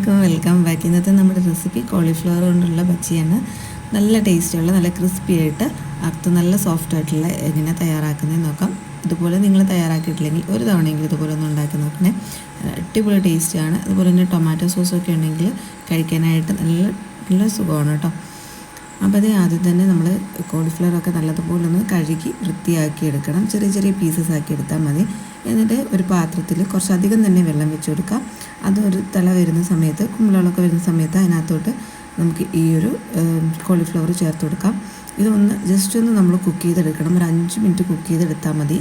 അലൈക്കും welcome back ഇന്നത്തെ നമ്മുടെ റെസിപ്പി കോളിഫ്ലവർ കൊണ്ടുള്ള ബജിയാണ് നല്ല ടേസ്റ്റുള്ള നല്ല ക്രിസ്പി ആയിട്ട് അകത്ത് നല്ല സോഫ്റ്റ് ആയിട്ടുള്ള എങ്ങനെ തയ്യാറാക്കുന്നത് നോക്കാം. ഇതുപോലെ നിങ്ങൾ തയ്യാറാക്കിയിട്ടില്ലെങ്കിൽ ഒരു തവണയെങ്കിലും ഇതുപോലെ ഒന്ന് ഉണ്ടാക്കി നോക്കണേ. അടിപൊളി ടേസ്റ്റാണ് അതുപോലെ തന്നെ ടൊമാറ്റോ സോസൊക്കെ ഉണ്ടെങ്കിൽ കഴിക്കാനായിട്ട് നല്ല നല്ല സുഖമാണ് കേട്ടോ. അപ്പോൾ അത് ആദ്യം തന്നെ നമ്മൾ കോളിഫ്ലവറൊക്കെ നല്ലതുപോലെ ഒന്ന് കഴുകി വൃത്തിയാക്കി എടുക്കണം. ചെറിയ ചെറിയ പീസസ് ആക്കി എടുത്താൽ മതി. എന്നിട്ട് ഒരു പാത്രത്തിൽ കുറച്ചധികം തന്നെ വെള്ളം വെച്ച് കൊടുക്കാം അത് ഒരു തല വരുന്ന സമയത്ത് കുമ്പളകളൊക്കെ വരുന്ന സമയത്ത് അതിനകത്തോട്ട് നമുക്ക് ഈ ഒരു കോളിഫ്ലവർ ചേർത്ത് കൊടുക്കാം. ഇതൊന്ന് ജസ്റ്റ് ഒന്ന് നമ്മൾ കുക്ക് ചെയ്തെടുക്കണം. ഒരു അഞ്ച് മിനിറ്റ് കുക്ക് ചെയ്തെടുത്താൽ മതി.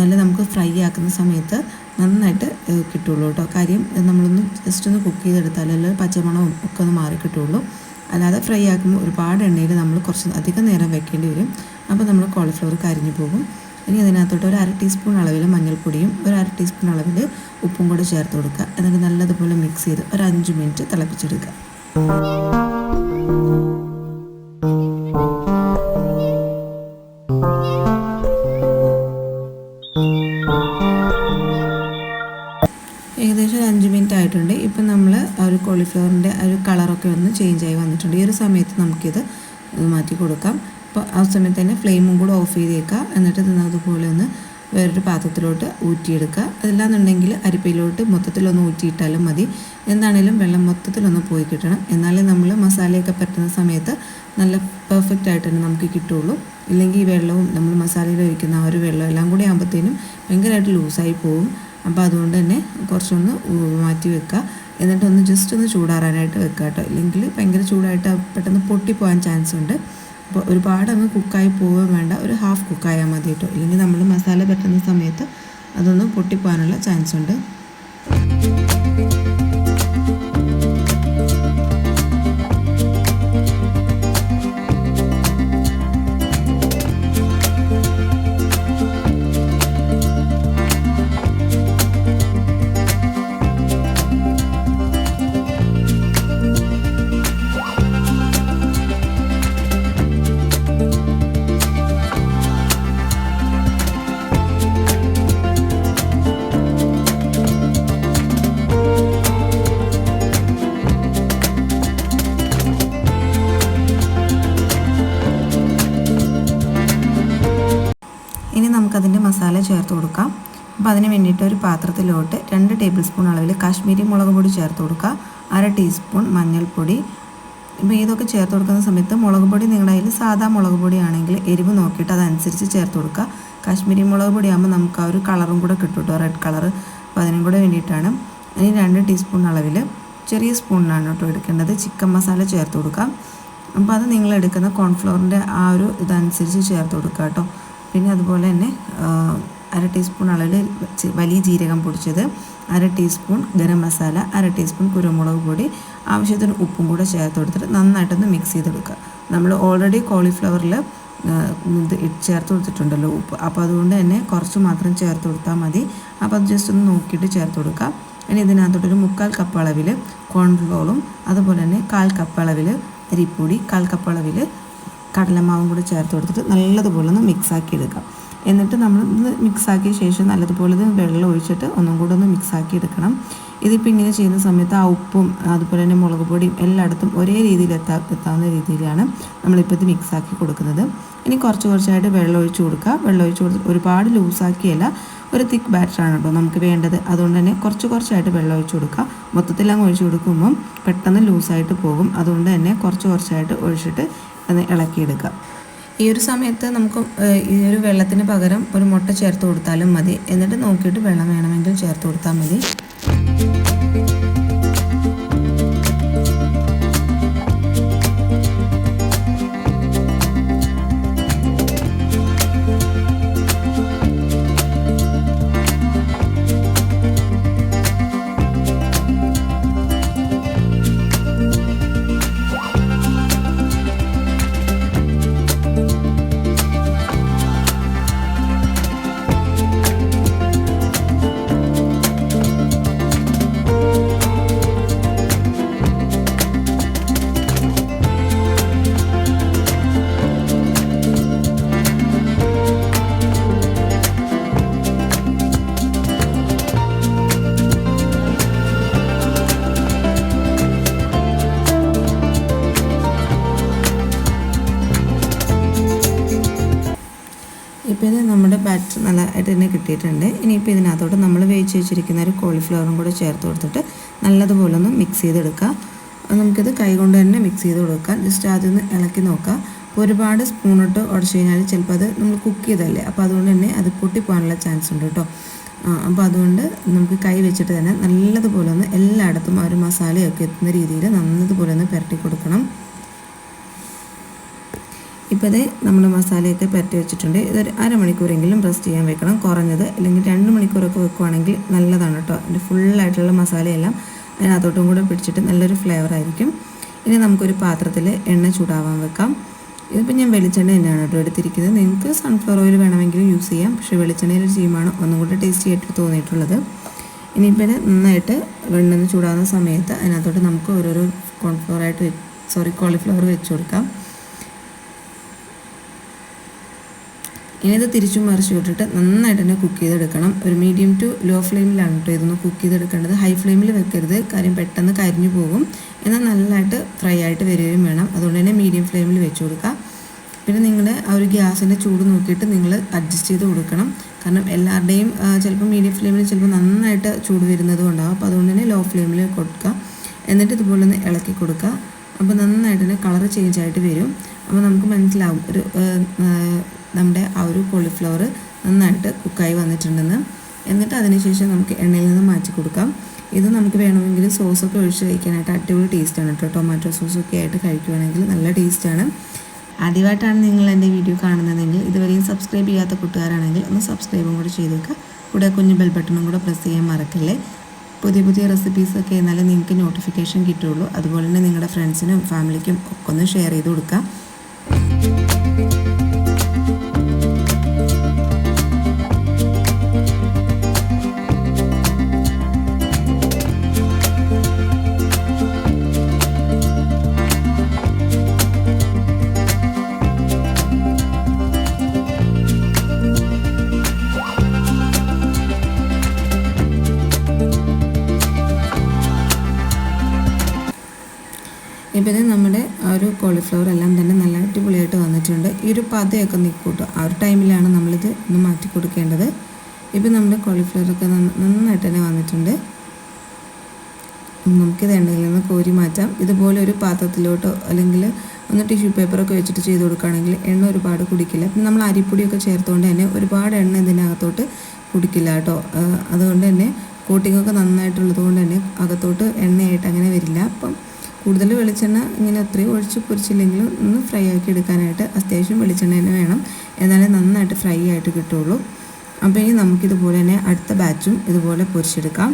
നല്ല നമുക്ക് ഫ്രൈ ആക്കുന്ന സമയത്ത് നന്നായിട്ട് കിട്ടുള്ളൂ കേട്ടോ. കാര്യം നമ്മളൊന്ന് ജസ്റ്റ് ഒന്ന് കുക്ക് ചെയ്തെടുത്താലല്ലേ പച്ചമണവും ഒക്കെ ഒന്ന് മാറി കിട്ടുള്ളൂ അല്ലാതെ ഫ്രൈ ആക്കുമ്പോൾ ഒരുപാട് എണ്ണയിൽ നമ്മൾ കുറച്ച് അധികം നേരം വെക്കേണ്ടി വരും. അപ്പോൾ നമ്മൾ കോളിഫ്ലവർ കരിഞ്ഞു പോകും. ഇനി അതിനകത്തോട്ട് ഒരു അര ടീസ്പൂൺ അളവിൽ മഞ്ഞൾപ്പൊടിയും ഒരു അര ടീസ്പൂൺ അളവിൽ ഉപ്പും കൂടെ ചേർത്ത് കൊടുക്കുക. എന്നിട്ട് നല്ലതുപോലെ മിക്സ് ചെയ്ത് ഒരു അഞ്ച് മിനിറ്റ് തിളപ്പിച്ചെടുക്കുക. ഏകദേശം ഒരു അഞ്ച് മിനിറ്റ് ആയിട്ടുണ്ട്. ഇപ്പം നമ്മൾ ആ ഒരു കോളിഫ്ലവറിന്റെ ഒരു കളറൊക്കെ ഒന്ന് ചേഞ്ച് വന്നിട്ടുണ്ട് ഈ ഒരു സമയത്ത് നമുക്കിത് മാറ്റി കൊടുക്കാം. അപ്പോൾ ആ സമയത്ത് തന്നെ ഫ്ലെയിമും കൂടെ ഓഫ് ചെയ്തേക്കുക എന്നിട്ട് ഇത് അതുപോലെ ഒന്ന് വേറൊരു പാത്രത്തിലോട്ട് ഊറ്റിയെടുക്കുക അതല്ലാന്നുണ്ടെങ്കിൽ അരിപ്പയിലോട്ട് മൊത്തത്തിലൊന്ന് ഊറ്റിയിട്ടാലും മതി. എന്താണേലും വെള്ളം മൊത്തത്തിലൊന്ന് പോയി കിട്ടണം. എന്നാലേ നമ്മൾ മസാലയൊക്കെ പറ്റുന്ന സമയത്ത് നല്ല പെർഫെക്റ്റ് ആയിട്ട് തന്നെ നമുക്ക് കിട്ടുള്ളൂ. ഇല്ലെങ്കിൽ ഈ വെള്ളവും നമ്മൾ മസാലയിൽ ഒഴിക്കുന്ന ആ ഒരു വെള്ളം എല്ലാം കൂടി ആകുമ്പോഴത്തേനും ഭയങ്കരമായിട്ട് ലൂസായി പോകും അപ്പോൾ അതുകൊണ്ട് തന്നെ കുറച്ചൊന്ന് മാറ്റി വെക്കുക എന്നിട്ടൊന്ന് ജസ്റ്റ് ഒന്ന് ചൂടാറാനായിട്ട് വെക്കുക കേട്ടോ ഇല്ലെങ്കിൽ ഭയങ്കര ചൂടായിട്ട് പെട്ടെന്ന് പൊട്ടിപ്പോകാൻ ചാൻസ് ഉണ്ട്. അപ്പോൾ ഒരുപാട് അങ്ങ് കുക്കായി പോവുകയും വേണ്ട. ഒരു ഹാഫ് കുക്കായാൽ മതി കേട്ടോ ഇല്ലെങ്കിൽ നമ്മൾ മസാല പറ്റുന്ന സമയത്ത് അതൊന്ന് പൊട്ടിപ്പോകാനുള്ള ചാൻസ് ഉണ്ട്. ചേർത്ത് കൊടുക്കാം. അപ്പോൾ അതിന് വേണ്ടിയിട്ട് ഒരു പാത്രത്തിലോട്ട് രണ്ട് ടേബിൾ സ്പൂൺ അളവിൽ കാശ്മീരി മുളക് പൊടി ചേർത്ത് കൊടുക്കുക അര ടീസ്പൂൺ മഞ്ഞൾപ്പൊടി. ഇപ്പോൾ ഇതൊക്കെ ചേർത്ത് കൊടുക്കുന്ന സമയത്ത് മുളക് പൊടി നിങ്ങളുടെ കയ്യിൽ സാധാ മുളക് പൊടിയാണെങ്കിൽ എരിവ് നോക്കിയിട്ട് അതനുസരിച്ച് ചേർത്ത് കൊടുക്കുക. കാശ്മീരി മുളക് പൊടിയാകുമ്പോൾ നമുക്ക് ആ ഒരു കളറും കൂടെ കിട്ടും റെഡ് കളർ അപ്പോൾ അതിനും കൂടെ വേണ്ടിയിട്ടാണ് ഇനി രണ്ട് ടീസ്പൂൺ അളവിൽ ചെറിയ സ്പൂണിനാണ് കേട്ടോ എടുക്കേണ്ടത്. ചിക്കൻ മസാല ചേർത്ത് കൊടുക്കാം. അപ്പോൾ അത് നിങ്ങൾ എടുക്കുന്ന കോൺഫ്ലോറിന്റെ ആ ഒരു ഇതനുസരിച്ച് ചേർത്ത് കൊടുക്കുക കേട്ടോ. പിന്നെ അതുപോലെ തന്നെ അര ടീസ്പൂൺ അളവിൽ വലിയ ജീരകം പൊടിച്ചത് അര ടീസ്പൂൺ ഗരം മസാല അര ടീസ്പൂൺ കുരുമുളക് പൊടി ആവശ്യത്തിന് ഉപ്പും കൂടെ ചേർത്ത് കൊടുത്തിട്ട് നന്നായിട്ടൊന്ന് മിക്സ് ചെയ്തെടുക്കുക. നമ്മൾ ഓൾറെഡി കോളിഫ്ലവറിൽ ഇത് ചേർത്ത് കൊടുത്തിട്ടുണ്ടല്ലോ ഉപ്പ്. അപ്പോൾ അതുകൊണ്ട് തന്നെ കുറച്ച് മാത്രം ചേർത്ത് കൊടുത്താൽ മതി. അപ്പോൾ അത് ജസ്റ്റ് ഒന്ന് നോക്കിയിട്ട് ചേർത്ത് കൊടുക്കുക. ഇനി ഇതിനകത്തോട്ടൊരു മുക്കാൽ കപ്പ് അളവിൽ കോൺഫ്ലോറും അതുപോലെ തന്നെ കാൽ കപ്പ് അളവിൽ അരിപ്പൊടി കാൽ കപ്പ് അളവിൽ കടലമാവും കൂടി ചേർത്ത് കൊടുത്തിട്ട് നല്ലതുപോലെ ഒന്ന് മിക്സാക്കി എടുക്കാം എന്നിട്ട് നമ്മൾ ഇത് മിക്സാക്കിയ ശേഷം നല്ലതുപോലെ ഇത് വെള്ളം ഒഴിച്ചിട്ട് ഒന്നും കൂടെ ഒന്ന് മിക്സാക്കി എടുക്കണം. ഇതിപ്പോൾ ഇങ്ങനെ ചെയ്യുന്ന സമയത്ത് ആ ഉപ്പും അതുപോലെ തന്നെ മുളക് പൊടിയും എല്ലായിടത്തും ഒരേ രീതിയിൽ എത്താ എത്താവുന്ന രീതിയിലാണ് നമ്മളിപ്പോൾ ഇത് മിക്സാക്കി കൊടുക്കുന്നത്. ഇനി കുറച്ച് കുറച്ചായിട്ട് വെള്ളം ഒഴിച്ച് കൊടുക്കുക വെള്ളം ഒഴിച്ച് കൊടുത്ത് ഒരുപാട് ലൂസാക്കിയല്ല ഒരു തിക്ക് ബാറ്ററാണ് കേട്ടോ നമുക്ക് വേണ്ടത്. അതുകൊണ്ട് തന്നെ കുറച്ച് കുറച്ചായിട്ട് വെള്ളം ഒഴിച്ച് കൊടുക്കുക മൊത്തത്തിൽ അങ്ങ് ഒഴിച്ച് കൊടുക്കുമ്പം പെട്ടെന്ന് ലൂസായിട്ട് പോകും. അതുകൊണ്ട് തന്നെ കുറച്ച് കുറച്ചായിട്ട് ഒഴിച്ചിട്ട് ഇളക്കിയെടുക്കുക ഈ ഒരു സമയത്ത് നമുക്ക് ഈ ഒരു വെള്ളത്തിന് പകരം ഒരു മുട്ട ചേർത്ത് കൊടുത്താലും മതി. എന്നിട്ട് നോക്കിയിട്ട് വെള്ളം വേണമെങ്കിൽ ചേർത്ത് കൊടുത്താൽ മതി. നല്ലതായിട്ട് തന്നെ കിട്ടിയിട്ടുണ്ട്. ഇനിയിപ്പോൾ ഇതിനകത്തോട്ട് നമ്മൾ വേവിച്ച് വെച്ചിരിക്കുന്ന ഒരു കോളിഫ്ലവറും കൂടെ ചേർത്ത് കൊടുത്തിട്ട് നല്ലതുപോലെ ഒന്ന് മിക്സ് ചെയ്തെടുക്കുക. നമുക്കിത് കൈ കൊണ്ട് തന്നെ മിക്സ് ചെയ്ത് കൊടുക്കാം ജസ്റ്റ് ആദ്യം ഒന്ന് ഇളക്കി നോക്കുക. ഒരുപാട് സ്പൂണിട്ട് ഉടച്ചു കഴിഞ്ഞാൽ ചിലപ്പോൾ അത് നമ്മൾ കുക്ക് ചെയ്തല്ലേ അപ്പോൾ അതുകൊണ്ട് തന്നെ അത് പൊട്ടിപ്പോകാനുള്ള ചാൻസ് ഉണ്ട് കേട്ടോ. അപ്പോൾ അതുകൊണ്ട് നമുക്ക് കൈ വെച്ചിട്ട് തന്നെ നല്ലതുപോലെ ഒന്ന് എല്ലായിടത്തും ആ ഒരു മസാലയൊക്കെ എത്തുന്ന രീതിയിൽ നല്ലതുപോലെ ഒന്ന് പുരട്ടി കൊടുക്കണം. ഇപ്പോൾ ഇത് നമ്മൾ മസാലയൊക്കെ പരട്ടി വെച്ചിട്ടുണ്ട്. ഇതൊരു അരമണിക്കൂറെങ്കിലും റെസ്റ്റ് ചെയ്യാൻ വെക്കണം. കുറഞ്ഞത് അല്ലെങ്കിൽ രണ്ട് മണിക്കൂറൊക്കെ വെക്കുവാണെങ്കിൽ നല്ലതാണ് കേട്ടോ. അതിന്റെ ഫുള്ളായിട്ടുള്ള മസാലയെല്ലാം അതിനകത്തോട്ടും കൂടെ പിടിച്ചിട്ട് നല്ലൊരു ഫ്ലേവർ ആയിരിക്കും. ഇനി നമുക്കൊരു പാത്രത്തിൽ എണ്ണ ചൂടാവാൻ വെക്കാം. ഇതിപ്പോൾ ഞാൻ വെളിച്ചെണ്ണ തന്നെയാണ് കേട്ടോ എടുത്തിരിക്കുന്നത്. നിങ്ങൾക്ക് സൺഫ്ലവർ ഓയിൽ വേണമെങ്കിലും യൂസ് ചെയ്യാം. പക്ഷേ വെളിച്ചെണ്ണയിൽ ചീമാണ് ഒന്നും കൂടെ ടേസ്റ്റി ആയിട്ട് തോന്നിയിട്ടുള്ളത്. ഇനിയിപ്പോൾ നന്നായിട്ട് വെണ്ണെന്ന് ചൂടാകുന്ന സമയത്ത് അതിനകത്തോട്ട് നമുക്ക് ഓരോരോ കോൺഫ്ലവർ ആയിട്ട് സോറി കോളിഫ്ലവർ വെച്ച് കൊടുക്കാം. ഇനി ഇത് തിരിച്ചും മറിച്ചു വിട്ടിട്ട് നന്നായിട്ട് തന്നെ കുക്ക് ചെയ്തെടുക്കണം. ഒരു മീഡിയം ടു ലോ ഫ്ലെയിമിലാണ് കേട്ടോ ഇതൊന്ന് കുക്ക് ചെയ്തെടുക്കേണ്ടത്. ഹൈ ഫ്ലെയിമിൽ വെക്കരുത്. കാര്യം പെട്ടെന്ന് കരിഞ്ഞു പോകും. എന്നാൽ നല്ലതായിട്ട് ഫ്രൈ ആയിട്ട് വരികയും വേണം. അതുകൊണ്ട് തന്നെ മീഡിയം ഫ്ലെയിമിൽ വെച്ച് കൊടുക്കുക പിന്നെ നിങ്ങളുടെ ആ ഒരു ഗ്യാസിന്റെ ചൂട് നോക്കിയിട്ട് നിങ്ങൾ അഡ്ജസ്റ്റ് ചെയ്ത് കൊടുക്കണം. കാരണം എല്ലാവരുടെയും ചിലപ്പോൾ മീഡിയം ഫ്ലെയിമിൽ ചിലപ്പോൾ നന്നായിട്ട് ചൂട് വരുന്നത് കൊണ്ടാകും അപ്പോൾ അതുകൊണ്ട് തന്നെ ലോ ഫ്ലെയിമിൽ കൊടുക്കുക എന്നിട്ട് ഇതുപോലെ ഒന്ന് ഇളക്കി കൊടുക്കുക അപ്പോൾ നന്നായിട്ട് തന്നെ കളർ ചേഞ്ച് ആയിട്ട് വരും. അപ്പോൾ നമുക്ക് മനസ്സിലാവും. ഒരു നമ്മുടെ ആ ഒരു കോളിഫ്ലവർ നന്നായിട്ട് കുക്കായി വന്നിട്ടുണ്ടെന്ന്. എന്നിട്ട് അതിനുശേഷം നമുക്ക് എണ്ണയിൽ നിന്ന് മാറ്റി കൊടുക്കാം. ഇത് നമുക്ക് വേണമെങ്കിൽ സോസൊക്കെ ഒഴിച്ച് കഴിക്കാനായിട്ട് അടിപൊളി ടേസ്റ്റാണ് കേട്ടോ ടൊമാറ്റോ സോസൊക്കെ ആയിട്ട് കഴിക്കുവാണെങ്കിൽ നല്ല ടേസ്റ്റാണ് ആദ്യമായിട്ടാണ് നിങ്ങൾ എന്റെ വീഡിയോ കാണുന്നതെങ്കിൽ ഇതുവരെയും സബ്സ്ക്രൈബ് ചെയ്യാത്ത കൂട്ടുകാരാണെങ്കിൽ ഒന്ന് സബ്സ്ക്രൈബും കൂടെ ചെയ്തേക്കുക കൂടെ കുഞ്ഞു ബെൽ ബട്ടണും കൂടെ പ്രസ് ചെയ്യാൻ മറക്കല്ലേ. പുതിയ പുതിയ റെസിപ്പീസൊക്കെ എന്നാലേ നിങ്ങൾക്ക് നോട്ടിഫിക്കേഷൻ കിട്ടുള്ളൂ അതുപോലെ തന്നെ നിങ്ങളുടെ ഫ്രണ്ട്സിനും ഫാമിലിക്കും ഒക്കെ ഒന്ന് ഷെയർ ചെയ്ത് കൊടുക്കുക ഇപ്പോൾ ഇത് നമ്മുടെ ഒരു കോളിഫ്ലവർ എല്ലാം തന്നെ നല്ല അടിപൊളിയായിട്ട് വന്നിട്ടുണ്ട്. ഈ ഒരു പതയൊക്കെ നിൽക്കൂട്ടോ ആ ഒരു ടൈമിലാണ് നമ്മളിത് ഒന്ന് മാറ്റി കൊടുക്കേണ്ടത്. ഇപ്പോൾ നമ്മുടെ കോളിഫ്ലവറൊക്കെ നന്നായിട്ട് തന്നെ വന്നിട്ടുണ്ട്. നമുക്കിത് എണ്ണയിൽ നിന്ന് കോരി മാറ്റാം. ഇതുപോലെ ഒരു പാത്രത്തിലോട്ടോ അല്ലെങ്കിൽ ഒന്ന് ടിഷ്യൂ പേപ്പറൊക്കെ വെച്ചിട്ട് ചെയ്ത് കൊടുക്കുകയാണെങ്കിൽ എണ്ണ ഒരുപാട് കുടിക്കില്ല. പിന്നെ നമ്മൾ അരിപ്പൊടിയൊക്കെ ചേർത്തുകൊണ്ട് തന്നെ ഒരുപാട് എണ്ണ ഇതിനകത്തോട്ട് കുടിക്കില്ല കേട്ടോ. അതുകൊണ്ട് തന്നെ കോട്ടിങ്ങൊക്കെ നന്നായിട്ടുള്ളത് കൊണ്ട് തന്നെ അകത്തോട്ട് എണ്ണയായിട്ട് അങ്ങനെ വരില്ല. അപ്പം കൂടുതൽ വെളിച്ചെണ്ണ ഇങ്ങനെ അത്രയും ഒഴിച്ച് പൊരിച്ചില്ലെങ്കിലും ഒന്ന് ഫ്രൈ ആക്കി എടുക്കാനായിട്ട് അത്യാവശ്യം വെളിച്ചെണ്ണ തന്നെ വേണം. എന്നാലേ നന്നായിട്ട് ഫ്രൈ ആയിട്ട് കിട്ടുള്ളൂ. അപ്പോൾ ഇനി നമുക്കിതുപോലെ തന്നെ അടുത്ത ബാച്ചും ഇതുപോലെ പൊരിച്ചെടുക്കാം.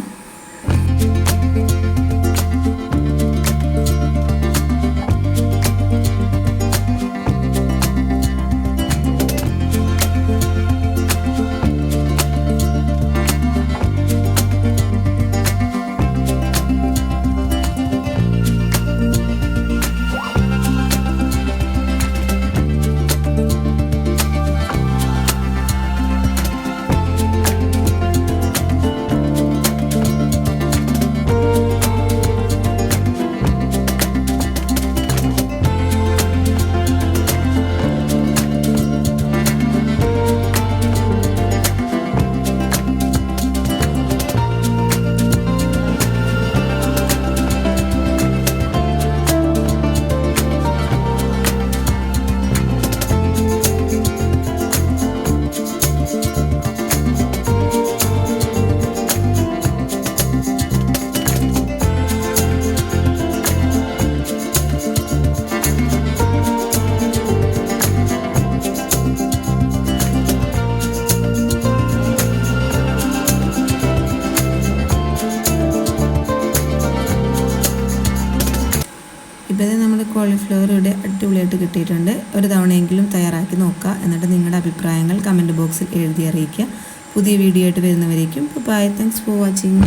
കോളിഫ്ലവർ ഇവിടെ അടിപൊളിയായിട്ട് കിട്ടിയിട്ടുണ്ട്. ഒരു തവണയെങ്കിലും തയ്യാറാക്കി നോക്കുക എന്നിട്ട് നിങ്ങളുടെ അഭിപ്രായങ്ങൾ കമന്റ് ബോക്സിൽ എഴുതി അറിയിക്കുക. പുതിയ വീഡിയോ ആയിട്ട് വരുന്നവരേക്കും ബൈ താങ്ക്സ് ഫോർ വാച്ചിങ്